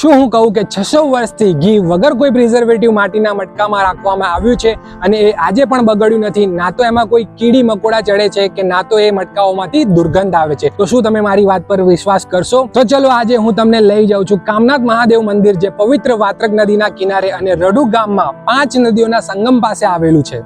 શું હું કહું કે છસો વર્ષથી ઘી વગર કોઈ પ્રિઝર્વેટિવ માટીના મટકામાં રાખવામાં આવ્યું છે અને એ આજે પણ બગડ્યું નથી. ના તો એમાં કોઈ કીડી મકોડા ચડે છે કે ના તો એ મટકાઓમાંથી દુર્ગંધ આવે છે. તો શું તમે મારી વાત પર વિશ્વાસ કરશો? તો ચલો આજે હું તમને લઈ જાઉં છું કામનાથ મહાદેવ મંદિર, જે પવિત્ર વાત્રક નદીના કિનારે અને રડુ ગામમાં પાંચ નદીઓના સંગમ પાસે આવેલું છે.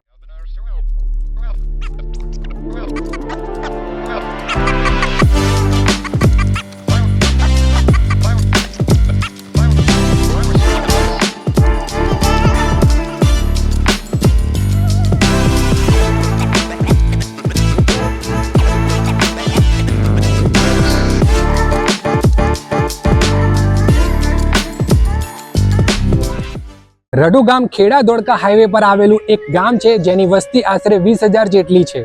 રડુ ગામ ખેડા ધોળકા હાઈવે પર આવેલું એક ગામ છે જેની વસ્તી આશરે વીસ હજાર જેટલી છે.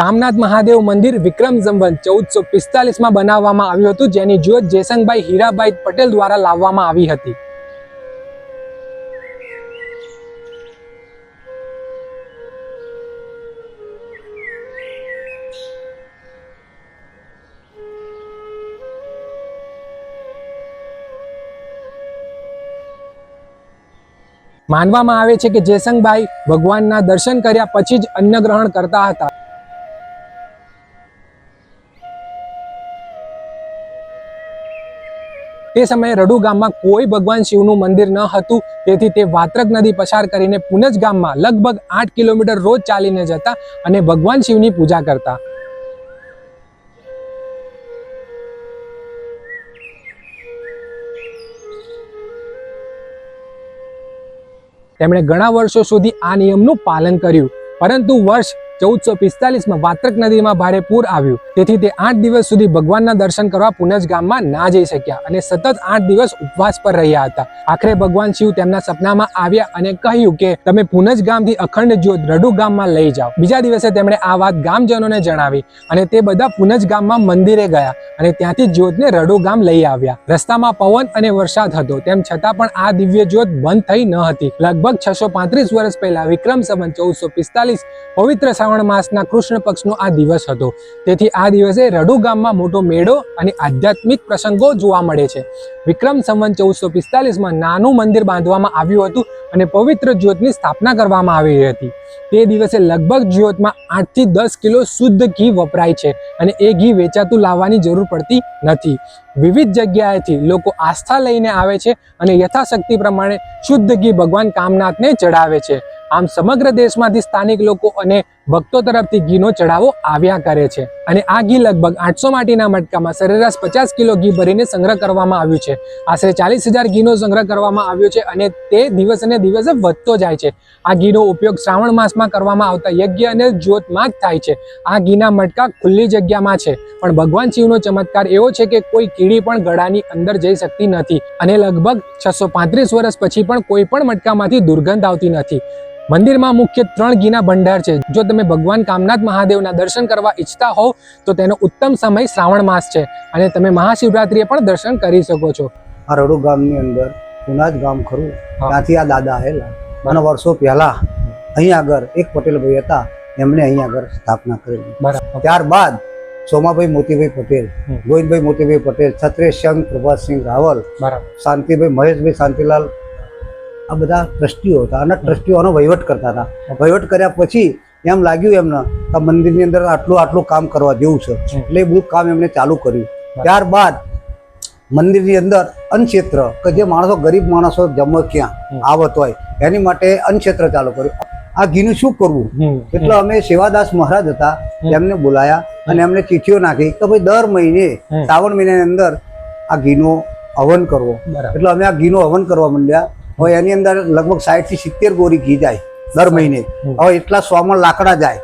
કામનાથ મહાદેવ મંદિર વિક્રમ સંવંત ચૌદસો પિસ્તાલીસમાં બનાવવામાં આવ્યું હતું, જેની જ્યોત જેસંગભાઈ હીરાભાઈ પટેલ દ્વારા લાવવામાં આવી હતી. માનવામાં આવે છે કે જેસંગભાઈ ભગવાનના દર્શન કર્યા પછી જ અન્ન ગ્રહણ કરતા હતા. તે સમયે રડુ ગામમાં કોઈ ભગવાન શિવનું મંદિર ન હતું. તેથી તે વાત્રક નદી પસાર કરીને પુનજ ગામમાં લગભગ આઠ કિલોમીટર રોજ ચાલીને જતા અને ભગવાન શિવની પૂજા કરતા. તેમણે ઘણા વર્ષો સુધી આ નિયમનું પાલન કર્યું. પરંતુ વર્ષ ચૌદસો પિસ્તાલીસમાં વાત્રક નદીમાં ભારે પૂર આવ્યું. તેથી તે આઠ દિવસ સુધી ભગવાનના દર્શન કરવા પુનજ ગામમાં ના જઈ શક્યા અને સતત આઠ દિવસ ઉપવાસ પર રહ્યા હતા. આખરે ભગવાન શિવ તેમના સપનામાં આવ્યા અને કહ્યું કે, તમે પુનજ ગામથી અખંડ જ્યોત રડુ ગામમાં લઈ જાઓ. બીજા દિવસે તેમણે આ વાત ગામજનોને જણાવી અને તે બધા પુનજ ગામમાં મંદિરે ગયા અને ત્યાંથી જ્યોતને રડુ ગામ લઈ આવ્યા. રસ્તામાં પવન અને વરસાદ હતો, તેમ છતાં પણ આ દિવ્ય જ્યોત બંધ થઈ ન હતી. લગભગ છસો પાંત્રીસ વર્ષ પહેલા વિક્રમ સંબંધ ચૌદસો પિસ્તાલીસ પવિત્ર શ્રાવણ માસના કૃષ્ણ પક્ષનો આ દિવસ હતો. તેથી આ દિવસે રડુ ગામમાં મોટો મેળો અને આધ્યાત્મિક પ્રસંગો જોવા મળે છે. વિક્રમ સંવંત ચૌદસો પિસ્તાલીસમાં નાનું મંદિર બાંધવામાં આવ્યું હતું અને પવિત્ર જ્યોતની સ્થાપના કરવામાં આવી હતી. તે દિવસે લગભગ જ્યોતમાં આઠથી દસ કિલો શુદ્ધ ઘી વપરાય છે અને એ ઘી વેચાતું લાવવાની જરૂર પડતી નથી. વિવિધ જગ્યાએથી લોકો આસ્થા લઈને આવે છે અને યથાશક્તિ પ્રમાણે શુદ્ધ ઘી ભગવાન કામનાથને ચડાવે છે. આમ સમગ્ર દેશમાંથી સ્થાનિક લોકો અને ભક્તો તરફથી ઘીનો ચઢાવો આવ્યા કરે છે. અને આ ઘી લગભગ આઠસો માટીના મટકામાં સરેરાશ પચાસ કિલો ઘી ભરીને સંગ્રહ કરવામાં આવ્યું છે. આશરે ચાલીસ હજાર ઘીનો સંગ્રહ કરવામાં આવ્યો છે અને તે દિવસે દિવસે વધતો જાય છે. આ ઘીનો ઉપયોગ શ્રાવણ માસમાં કરવામાં આવતા યજ્ઞ અને જ્યોતમાં જ થાય છે. આ ઘીના મટકા ખુલ્લી જગ્યામાં છે. પણ ભગવાન શિવનો ચમત્કાર એવો છે કે કોઈ કીડી પણ ગળાની અંદર જઈ શકતી નથી. અને લગભગ છસો પાંત્રીસ વર્ષ પછી પણ કોઈ પણ મટકામાંથી દુર્ગંધ આવતી નથી. મંદિરમાં મુખ્ય ત્રણ ઘીના ભંડાર છે. જો તમે ભગવાન કામનાથ મહાદેવના દર્શન કરવા ઈચ્છતા હોવ તો તેનો ઉત્તમ સમય શ્રાવણ માસ છે અને તમે મહાશિવરાત્રિએ પણ દર્શન કરી શકો છો. આ રડુ ગામની અંદર પુનાજ ગામ ખરું. ત્યાંથી આ દાદા આવેલા. અને વર્ષો પહેલા અહીં આગળ એક પટેલભાઈ હતા એમણે અહીં આગળ સ્થાપના કરેલી. ત્યારબાદ સોમાભાઈ મોતીભાઈ પટેલ. ગોવિંદભાઈ મોતીભાઈ પટેલ છત્રેશ સંઘ પ્રભાતસિંહ રાવલ શાંતિભાઈ મહેશભાઈ શાંતિલાલ આ બધા ટ્રસ્ટીઓ હતા. અને ટ્રસ્ટીઓનો વહીવટ કરતા હતા. વહીવટ કર્યા પછી એમ લાગ્યું એમને કે મંદિરની અંદર આટલું આટલું કામ કરવા જેવું છે. એટલે એ બધું કામ એમને ચાલુ કર્યું. ત્યારબાદ મંદિરની અંદર અન્નક્ષેત્ર કે જે માણસો ગરીબ માણસો જમો ક્યાં આવત હોય એની માટે અન્નક્ષેત્ર ચાલુ કર્યું. આ ઘીનું શું કરવું? એટલે અમે સેવાદાસ મહારાજ હતા. એમને બોલાયા અને એમને ચીઠીઓ નાખી કે ભાઈ દર મહિને શ્રાવણ મહિનાની અંદર આ ઘીનો હવન કરવો. એટલે અમે આ ઘીનો હવન કરવા માંડ્યા. હવે એની અંદર લગભગ સાઠથી સિત્તેર ગોરી ઘી જાય દર મહિને. હવે એટલા સો મણ લાકડા જાય.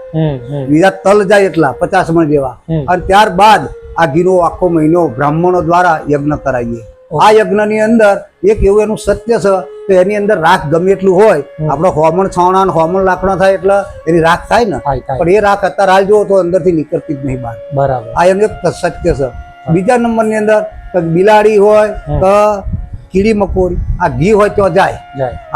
બીજા તલ જાય એટલા પચાસ મણ જેવા. અને ત્યારબાદ આ ઘીનો આખો મહિનો બ્રાહ્મણો દ્વારા યજ્ઞ કરાવીએ આ યજ્ઞની અંદર એક એવું એનું સત્ય છે કે એની અંદર રાખ ગમે એટલું હોય આપણે હોમણ છાવણા ને હોમણ લાકડા થાય એટલે એની રાખ થાય ને. પણ એ રાખ અત્યારે હાલ જુઓ તો અંદરથી નીકળતી જ નહીં બહાર. બરાબર. આ એનું એક સત્ય છે. બીજા નંબરની અંદર બિલાડી હોય. કે કીડી મકોડી. આ ઘી હોય તો જાય.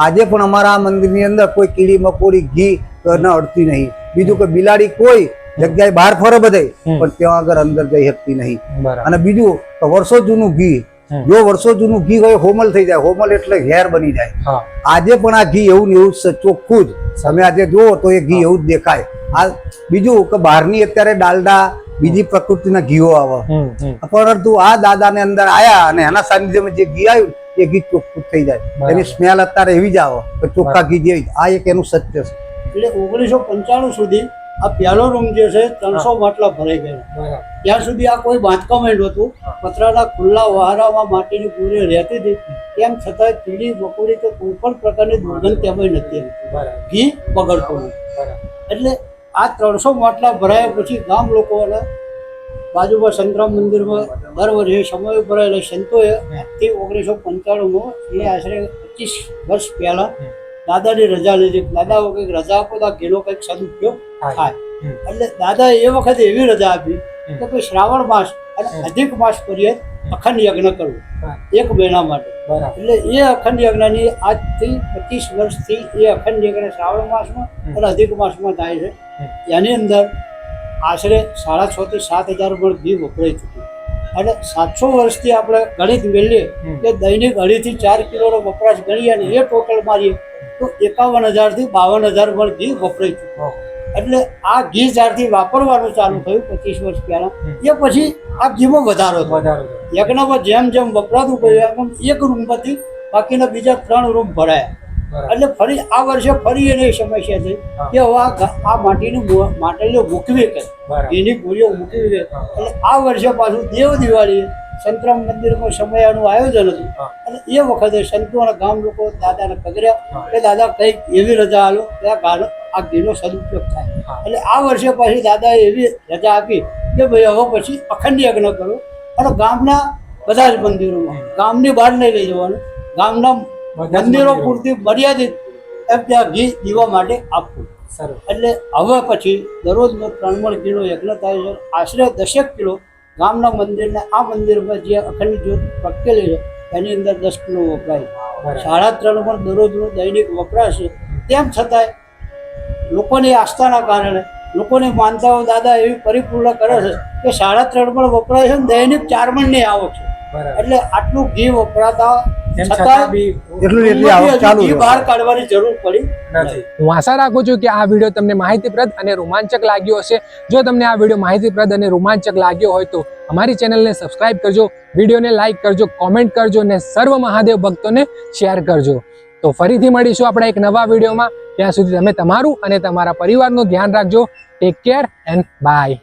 આજે પણ અમારા આ મંદિરની અંદર કોઈ કીડી મકોડી ઘી ન અડતી નહીં. બીજું કે બિલાડી કોઈ જગ્યાએ બહાર ફરે બધે પણ ત્યાં આગળ અંદર જઈ શકતી નહીં. અને બીજું તો વર્ષો જૂનું ઘી. જો વર્ષો જૂનું ઘી હોય હોમલ થઈ જાય. હોમલ એટલે ઘેર બની જાય. આજે પણ આ ઘી એવું ને એવું જ ચોખ્ખું જ. તમે આજે જુઓ તો એ ઘી એવું જ દેખાય. આ બીજું કે બહારની અત્યારે ડાલડા બીજી પ્રકૃતિના ઘીઓ આવે. પરંતુ આ દાદાને અંદર આયા અને એના સાનિધ્યમાં જે ઘી આવ્યું એ ઘી ચોખ્ખું થઈ જાય. એની સ્મેલ અત્યારે એવી જ આવે કે ચોખ્ખા ઘી જેવી આ એક એનું સત્ય છે. એટલે ઓગણીસો પંચાણું સુધી આ પહેલો રૂમ જે છે ત્રણસો માટલા ભરાઈ ગયા ત્યાં સુધી આ કોઈ બાંધકામ નહોતું પતરાના ખુલ્લા વહારામાં માટીની પૂરી રહેતી હતી. તેમ છતાં કીડી મકોડી કે કોઈ પણ પ્રકારની દુર્ગંધ તેમાં નથી. ઘી બગડતું એટલે આ ત્રણસો માટલા ભરાયા પછી ગામ લોકોને બાજુમાં સંતરામ મંદિરમાં દર વર્ષે સમય ભરાયેલા સંતોએ તે ઓગણીસો પંચાણુંમાં એ આશરે પચીસ વર્ષ પહેલાં દાદાની રજા લીધી દાદાઓ કંઈક રજા આપો તો ઘીનો કંઈક સદુપયોગ થાય. એટલે દાદાએ એ વખતે એવી રજા આપી કે ભાઈ શ્રાવણ માસ અને અધિક માસ પર્યંત અખંડ યજ્ઞ કરવું. એક મહિના માટે. એટલે એ અખંડ યજ્ઞની આજથી પચીસ વર્ષથી એ અખંડ યજ્ઞ શ્રાવણ માસમાં અને અધિક માસમાં થાય છે. એની અંદર આશરે સાડા છ થી સાત હજાર મણ ઘી વપરાઈ ચૂક્યું. અને સાતસો વર્ષથી આપણે ગણિત મેળવીએ. કે દૈનિક અઢીથી ચાર કિલોનો વપરાશ ગણીએ અને એ ટોટલ મારીએ તો એકાવન હજારથી બાવન હજાર મણ ઘી વપરાઈ ચૂક્યું. એટલે આ ઘી જ્યારથી વાપરવાનું ચાલુ થયું પચીસ વર્ષ પહેલા એ પછી આ ઘીમાં વધારો વધારો થયો. યજ્ઞમાં જેમ જેમ વપરાતું ગયું એમ એક રૂમ પરથી બાકીના બીજા ત્રણ રૂમ ભરાયા. એટલે ફરી આ વર્ષે ફરી એની સમસ્યા થઈ કે હવે આ માટીની માટલીઓ મૂકવી કે? એની પૂરીઓ મૂકવી કે? એટલે આ વર્ષે પાછું દેવ દિવાળી સંતરામ મંદિરમાં સમયનું આયોજન હતું. અને એ વખતે સંતો અને ગામ લોકો દાદાને પગડ્યા કે દાદા કંઈક એવી રજા આલો કે આ ઘીનો સદુપયોગ થાય. એટલે આ વર્ષે પાછી દાદાએ એવી રજા આપી કે ભાઈ હવે પછી અખંડ યજ્ઞ કરો. અને ગામના બધા જ મંદિરોમાં ગામની બહાર નહીં લઈ જવાનું ગામના મંદિરો. પૂરતી મર્યાદિત એમ ત્યાં ઘી દીવા માટે આપવું. એટલે હવે પછી દરરોજ મેં ત્રણમણ કિલો એકલા થાય છે. આશરે દસેક કિલો ગામના મંદિરના આ મંદિરમાં જે અખંડ જ્યોત પ્રગટેલી છે એની અંદર દસ કિલો વપરાય. સાડા ત્રણ પણ દરરોજનું દૈનિક વપરાશે તેમ છતાંય લોકોની આસ્થાના કારણે લોકોની માનતાઓ દાદા એવી પરિપૂર્ણ કરે છે કે સાડા ત્રણ પણ વપરાય છે ને દૈનિક ચાર મણની આવક છે. એટલે આટલું ઘી વપરાતા હું આશા રાખું છું કે આ વીડિયો તમને માહિતીપ્રદ અને રોમાંચક લાગ્યો હશે. જો તમને આ વીડિયો માહિતીપ્રદ અને રોમાંચક લાગ્યો હોય તો અમારી ચેનલને સબસ્ક્રાઇબ કરજો વિડીયોને લાઈક કરજો કોમેન્ટ કરજો અને સર્વ મહાદેવ ભક્તોને શેર કરજો. તો ફરીથી મળીશું આપણે એક નવા વિડીયોમાં. ત્યાં સુધી તમે તમારું અને તમારા પરિવારનું ધ્યાન રાખજો. Take care and by